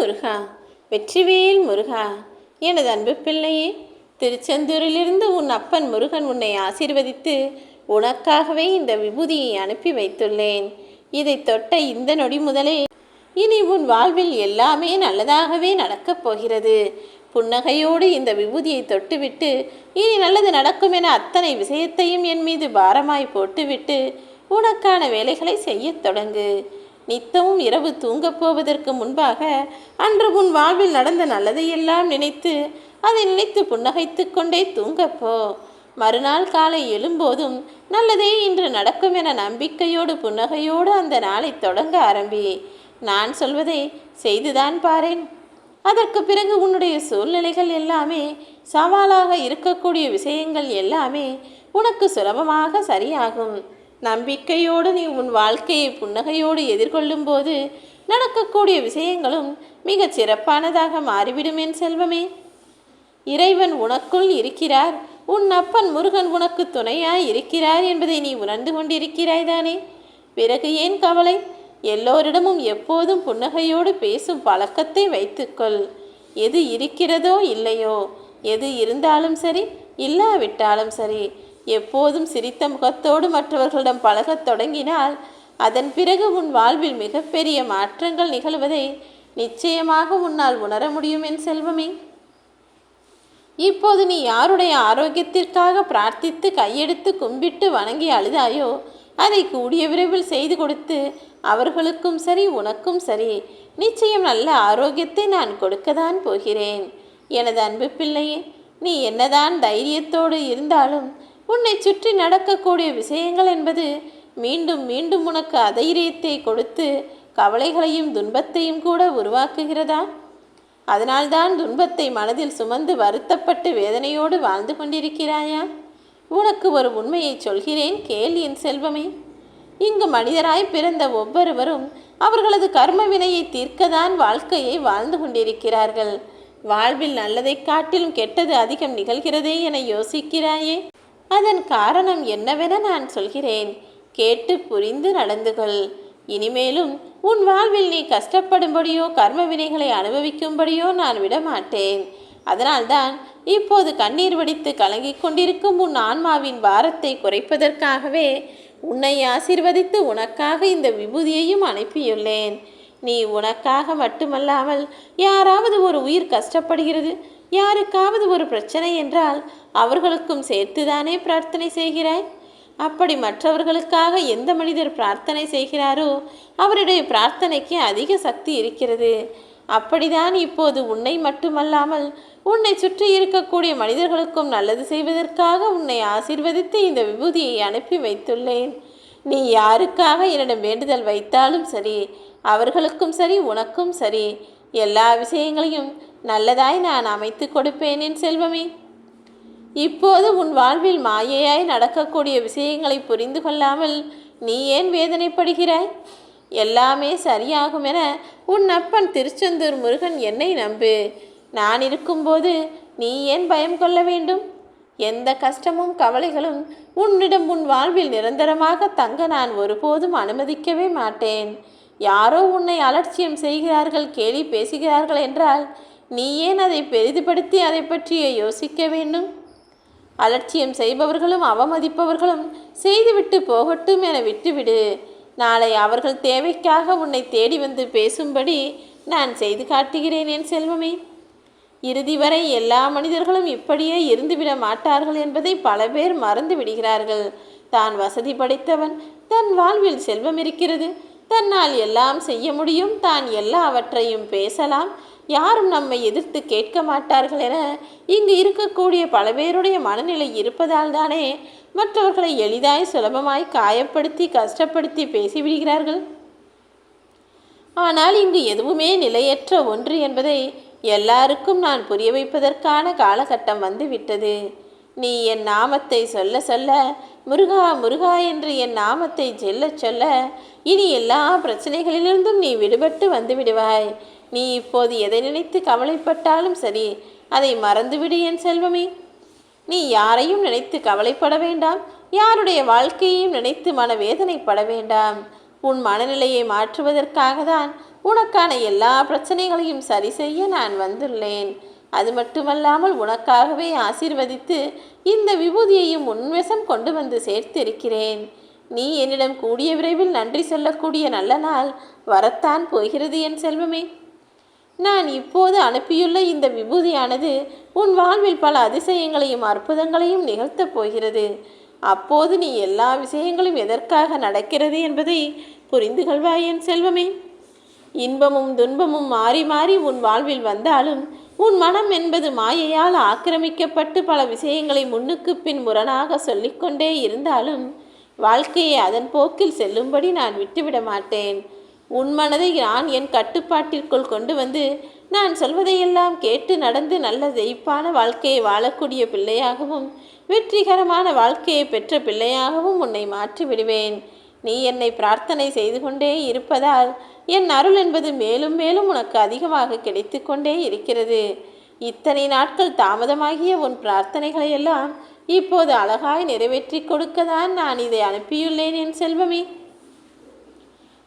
முருகா வெற்றிவேல் முருகா எனது அன்பு பிள்ளையே திருச்செந்தூரிலிருந்து உன் அப்பன் முருகன் உன்னை ஆசீர்வதித்து உனக்காகவே இந்த விபூதியை அனுப்பி வைத்துள்ளேன். இதை தொட்ட இந்த நொடி முதலே இனி உன் வாழ்வில் எல்லாமே நல்லதாகவே நடக்கப் போகிறது. புன்னகையோடு இந்த விபூதியை தொட்டுவிட்டு இனி நல்லது நடக்கும் என அத்தனை விஷயத்தையும் என் மீது பாரமாய் போட்டுவிட்டு உனக்கான வேலைகளை செய்யத் தொடங்கு. நித்தமும் இரவு தூங்கப் போவதற்கு முன்பாக அன்று உன் வாழ்வில் நடந்த நல்லதையெல்லாம் நினைத்து அதை நினைத்து புன்னகைத்து கொண்டே தூங்கப்போ மறுநாள் காலை எழும்போதும் நல்லதே இன்று நடக்கும் என நம்பிக்கையோடு புன்னகையோடு அந்த நாளை தொடங்க ஆரம்பி. நான் சொல்வதை செய்துதான் பாரேன். அதற்கு பிறகு உன்னுடைய சூழ்நிலைகள் எல்லாமே சவாலாக இருக்கக்கூடிய விஷயங்கள் எல்லாமே உனக்கு சுலபமாக சரியாகும். நம்பிக்கையோடு நீ உன் வாழ்க்கையை புன்னகையோடு எதிர்கொள்ளும் போது நடக்கக்கூடிய விஷயங்களும் மிகச் சிறப்பானதாக மாறிவிடும் என் செல்வமே. இறைவன் உனக்குள் இருக்கிறார். உன் அப்பன் முருகன் உனக்கு துணையாய் இருக்கிறார் என்பதை நீ உணர்ந்து கொண்டிருக்கிறாய் தானே. பிறகு ஏன் கவலை? எல்லோரிடமும் எப்போதும் புன்னகையோடு பேசும் பழக்கத்தை வைத்துக்கொள். எது இருக்கிறதோ இல்லையோ எது இருந்தாலும் சரி இல்லாவிட்டாலும் சரி எப்போதும் சிரித்த முகத்தோடு மற்றவர்களிடம் பழகத் தொடங்கினால் அதன் பிறகு உன் வாழ்வில் மிகப்பெரிய மாற்றங்கள் நிகழ்வதை நிச்சயமாக உன்னால் உணர முடியும் என் செல்வமே. இப்போது நீ யாருடைய ஆரோக்கியத்திற்காக பிரார்த்தித்து கையெடுத்து கும்பிட்டு வணங்கி அழுதாயோ அதை கூடிய விரைவில் செய்து கொடுத்து அவர்களுக்கும் சரி உனக்கும் சரி நிச்சயம் நல்ல ஆரோக்கியத்தை நான் கொடுக்கத்தான் போகிறேன். எனது அன்பு பிள்ளையே நீ என்னதான் தைரியத்தோடு இருந்தாலும் உன்னை சுற்றி நடக்கக்கூடிய விஷயங்கள் என்பது மீண்டும் மீண்டும் உனக்கு அதைரியத்தை கொடுத்து கவலைகளையும் துன்பத்தையும் கூட உருவாக்குகிறதா? அதனால்தான் துன்பத்தை மனதில் சுமந்து வருத்தப்பட்டு வேதனையோடு வாழ்ந்து கொண்டிருக்கிறாயா? உனக்கு ஒரு உண்மையை சொல்கிறேன் கேள் என் செல்வமே. இங்கு மனிதராய் பிறந்த ஒவ்வொருவரும் அவர்களது கர்ம வினையை தீர்க்கதான் வாழ்க்கையை வாழ்ந்து கொண்டிருக்கிறார்கள். வாழ்வில் நல்லதை காட்டிலும் கெட்டது அதிகம் நிகழ்கிறதே என யோசிக்கிறாயே. அதன் காரணம் என்னவென நான் சொல்கிறேன். கேட்டு புரிந்து நடந்து கொள் இனிமேலும் உன் வாழ்வில் நீ கஷ்டப்படும்படியோ கர்ம வினைகளை அனுபவிக்கும்படியோ நான் விடமாட்டேன். அதனால்தான் இப்போது கண்ணீர் வடித்து கலங்கிக் கொண்டிருக்கும் உன் ஆன்மாவின் பாரத்தை குறைப்பதற்காகவே உன்னை ஆசிர்வதித்து உனக்காக இந்த விபூதியையும் அனுப்பியுள்ளேன். நீ உனக்காக மட்டுமல்லாமல் யாராவது ஒரு உயிர் கஷ்டப்படுகிறது யாருக்காவது ஒரு பிரச்சனை என்றால் அவர்களுக்கும் சேர்த்துதானே பிரார்த்தனை செய்கிறாய்? அப்படி மற்றவர்களுக்காக எந்த மனிதர் பிரார்த்தனை செய்கிறாரோ அவருடைய பிரார்த்தனைக்கு அதிக சக்தி இருக்கிறது. அப்படிதான் இப்போது உன்னை மட்டுமல்லாமல் உன்னை சுற்றி இருக்கக்கூடிய மனிதர்களுக்கும் நல்லது செய்வதற்காக உன்னை ஆசீர்வதித்து இந்த விபூதியை அனுப்பி வைத்துள்ளேன். நீ யாருக்காக என்னிடம் வேண்டுதல் வைத்தாலும் சரி அவர்களுக்கும் சரி உனக்கும் சரி எல்லா விஷயங்களையும் நல்லதாய் நான் அமைத்து கொடுப்பேன் என் செல்வமே. இப்போது உன் வாழ்வில் மாயையாய் நடக்கக்கூடிய விஷயங்களை புரிந்து கொள்ளாமல் நீ ஏன் வேதனைப்படுகிறாய்? எல்லாமே சரியாகும் என உன் அப்பன் திருச்செந்தூர் முருகன் என்னை நம்பு. நான் இருக்கும்போது நீ ஏன் பயம் கொள்ள வேண்டும்? எந்த கஷ்டமும் கவலைகளும் உன்னிடம் உன் வாழ்வில் நிரந்தரமாக தங்க நான் ஒருபோதும் அனுமதிக்கவே மாட்டேன். யாரோ உன்னை அலட்சியம் செய்கிறார்கள் கேலி பேசுகிறார்கள் என்றால் நீ ஏன் அதை பெரிதுபடுத்தி அதை பற்றிய யோசிக்க வேண்டும்? அலட்சியம் செய்பவர்களும் அவமதிப்பவர்களும் செய்துவிட்டு போகட்டும் என விட்டுவிடு. நாளை அவர்கள் தேவைக்காக உன்னை தேடி வந்து பேசும்படி நான் செய்து காட்டுகிறேன் என் செல்வமே. இறுதி வரை எல்லா மனிதர்களும் இப்படியே இருந்துவிட மாட்டார்கள் என்பதை பல பேர் மறந்து விடுகிறார்கள். தான் வசதி படைத்தவன் தன் வாழ்வில் செல்வம் இருக்கிறது. தன்னால் எல்லாம் செய்ய முடியும் தான் எல்லாவற்றையும் பேசலாம் யாரும் நம்மை எதிர்த்து கேட்க மாட்டார்கள் என இங்கு இருக்கக்கூடிய பல பேருடைய மனநிலை இருப்பதால் தானே மற்றவர்களை எளிதாய் சுலபமாய் காயப்படுத்தி கஷ்டப்படுத்தி பேசிவிடுகிறார்கள். ஆனால் இங்கு எதுவுமே நிலையற்ற ஒன்று என்பதை எல்லாருக்கும் நான் புரிய வைப்பதற்கான காலகட்டம் வந்து விட்டது. நீ என் நாமத்தை சொல்ல சொல்ல முருகா முருகா என்று என் நாமத்தை செல்லச் சொல்ல இனி எல்லா பிரச்சனைகளிலிருந்தும் நீ விடுபட்டு வந்து விடுவாய். நீ இப்போது எதை நினைத்து கவலைப்பட்டாலும் சரி அதை மறந்துவிடு என் செல்வமே. நீ யாரையும் நினைத்து கவலைப்பட வேண்டாம் யாருடைய வாழ்க்கையையும் நினைத்து மனவேதனைப்பட வேண்டாம். உன் மனநிலையை மாற்றுவதற்காக தான் உனக்கான எல்லா பிரச்சனைகளையும் சரி செய்ய நான் வந்துள்ளேன். அது மட்டுமல்லாமல் உனக்காகவே ஆசிர்வதித்து இந்த விபூதியையும் உன்வசம் கொண்டு வந்து சேர்த்திருக்கிறேன். நீ என்னிடம் கூடிய விரைவில் நன்றி சொல்லக்கூடிய நல்ல நாள் வரத்தான் போகிறது என் செல்வமே. நான் இப்போது அனுப்பியுள்ள இந்த விபூதியானது உன் வாழ்வில் பல அதிசயங்களையும் அற்புதங்களையும் நிகழ்த்தப் போகிறது. அப்போது நீ எல்லா விஷயங்களும் எதற்காக நடக்கிறது என்பதை புரிந்து கொள்வாய் என் செல்வமே. இன்பமும் துன்பமும் மாறி மாறி உன் வாழ்வில் வந்தாலும் உன் மனம் என்பது மாயையால் ஆக்கிரமிக்கப்பட்டு பல விஷயங்களை முன்னுக்கு பின் முரணாக சொல்லிக்கொண்டே இருந்தாலும் வாழ்க்கையை அதன் போக்கில் செல்லும்படி நான் விட்டுவிட மாட்டேன். உன் மனதை நான் என் கட்டுப்பாட்டிற்குள் கொண்டு வந்து நான் சொல்வதையெல்லாம் கேட்டு நடந்து நல்ல ஜெயிப்பான வாழ்க்கையை வாழக்கூடிய பிள்ளையாகவும் வெற்றிகரமான வாழ்க்கையை பெற்ற பிள்ளையாகவும் உன்னை மாற்றி விடுவேன் நீ என்னை பிரார்த்தனை செய்து கொண்டே இருப்பதால் என் அருள் என்பது மேலும் மேலும் உனக்கு அதிகமாக கிடைத்து கொண்டே இருக்கிறது. இத்தனை நாட்கள் தாமதமாகிய உன் பிரார்த்தனைகளை எல்லாம் இப்போது அழகாய் நிறைவேற்றி கொடுக்கதான் நான் இதை அனுப்பியுள்ளேன் என் செல்வமே.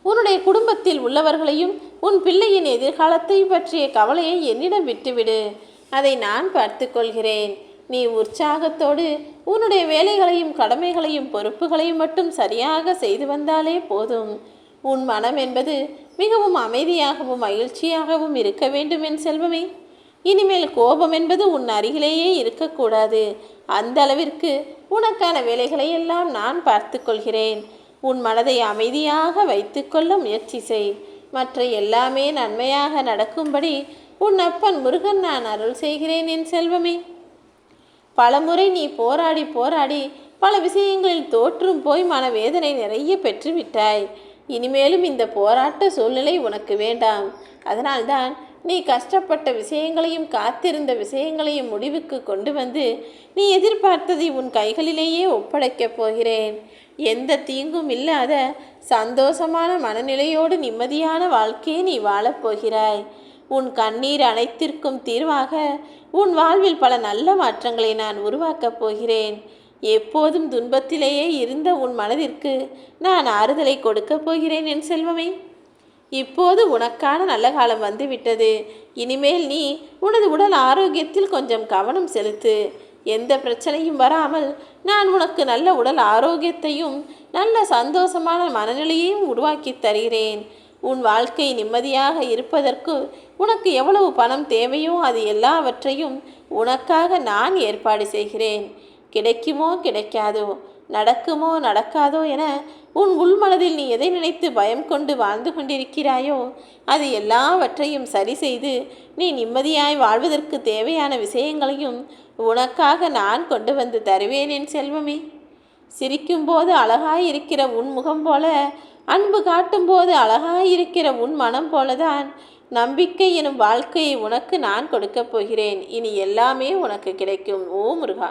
உன்னுடைய குடும்பத்தில் உள்ளவர்களையும் உன் பிள்ளையின் எதிர்காலத்தை பற்றிய கவலையை என்னிடம் விட்டுவிடு. அதை நான் பார்த்துக்கொள்கிறேன் நீ உற்சாகத்தோடு உன்னுடைய வேலைகளையும் கடமைகளையும் பொறுப்புகளையும் மட்டும் சரியாக செய்து வந்தாலே போதும். உன் மனம் என்பது மிகவும் அமைதியாகவும் மகிழ்ச்சியாகவும் இருக்க வேண்டும் என் செல்வமே. இனிமேல் கோபம் என்பது உன் அருகிலேயே இருக்கக்கூடாது. அந்த அளவிற்கு உனக்கான வேலைகளை எல்லாம் நான் பார்த்து கொள்கிறேன். உன் மனதை அமைதியாக வைத்துக்கொள்ள முயற்சி செய். மற்ற எல்லாமே நன்மையாக நடக்கும்படி உன் அப்பன் முருகன் நான் அருள் செய்கிறேன் என் செல்வமே. பலமுறை நீ போராடி போராடி பல விஷயங்களில் தோற்றும் போய் மனவேதனை நிறைய பெற்றுவிட்டாய். இனிமேலும் இந்த போராட்ட சூழ்நிலை உனக்கு வேண்டாம். அதனால்தான் நீ கஷ்டப்பட்ட விஷயங்களையும் காத்திருந்த விஷயங்களையும் முடிவுக்கு கொண்டு வந்து நீ எதிர்பார்த்ததை உன் கைகளிலேயே ஒப்படைக்கப் போகிறேன். எந்த தீங்கும் இல்லாத சந்தோஷமான மனநிலையோடு நிம்மதியான வாழ்க்கையை நீ வாழப்போகிறாய் உன் கண்ணீர் அனைத்திற்கும் தீர்வாக உன் வாழ்வில் பல நல்ல மாற்றங்களை நான் உருவாக்கப் போகிறேன். எப்போதும் துன்பத்திலேயே இருந்த உன் மனதிற்கு நான் ஆறுதலை கொடுக்கப் போகிறேன் என் செல்வமே. இப்போது உனக்கான நல்ல காலம் வந்துவிட்டது. இனிமேல் நீ உனது உடல் ஆரோக்கியத்தில் கொஞ்சம் கவனம் செலுத்து. எந்த பிரச்சனையும் வராமல் நான் உனக்கு நல்ல உடல் ஆரோக்கியத்தையும் நல்ல சந்தோஷமான மனநிலையையும் உருவாக்கி தருகிறேன். உன் வாழ்க்கை நிம்மதியாக இருப்பதற்கு உனக்கு எவ்வளவு பணம் தேவையோ அது எல்லாவற்றையும் உனக்காக நான் ஏற்பாடு செய்கிறேன். கிடைக்குமோ கிடைக்காதோ நடக்குமோ நடக்காதோ என உன் உள்மனதில் நீ எதை நினைத்து பயம் கொண்டு வாழ்ந்து கொண்டிருக்கிறாயோ அது எல்லாவற்றையும் சரி செய்து நீ நிம்மதியாய் வாழ்வதற்கு தேவையான விஷயங்களையும் உனக்காக நான் கொண்டு வந்து தருவேன் என் செல்வமே. சிரிக்கும்போது அழகாயிருக்கிற உன் முகம் போல அன்பு காட்டும்போது அழகாயிருக்கிற உன் மனம் போலதான் நம்பிக்கை எனும் வாழ்க்கையை உனக்கு நான் கொடுக்கப் போகிறேன். இனி எல்லாமே உனக்கு கிடைக்கும் ஓ முருகா.